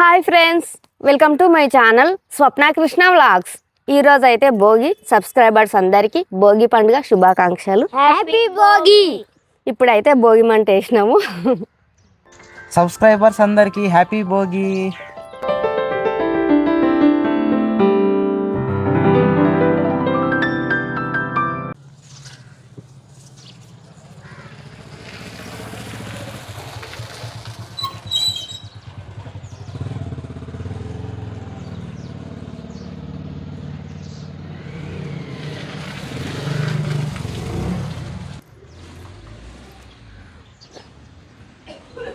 Hi friends welcome to my channel Swapna Krishna vlogs. ఈ రోజు అయితే భోగి సబ్స్క్రైబర్స్ అందరికీ భోగి పండుగ శుభాకాంక్షలు. హ్యాపీ భోగి ఇప్పుడైతే భోగి మంట వేసినాము. సబ్స్క్రైబర్స్ అందరికీ హ్యాపీ భోగి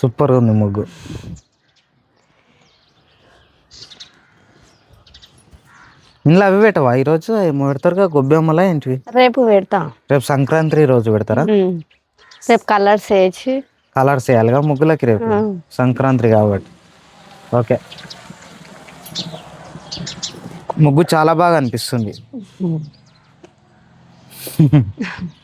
సూపర్ ఉంది ముగ్గు. ఇంట్లో అవి పెట్టవా? ఈరోజు ఏమో పెడతారుగా? గొబ్బెమ్మలా ఏంటివి రేపు పెడతాం. రేపు సంక్రాంతి రోజు పెడతారా. రేపు కలర్స్ వేసి కలర్స్ వేయాలిగా ముగ్గులకి రేపు. సంక్రాంతి కాబట్టి. ఓకే. ముగ్గు చాలా బాగా అనిపిస్తుంది.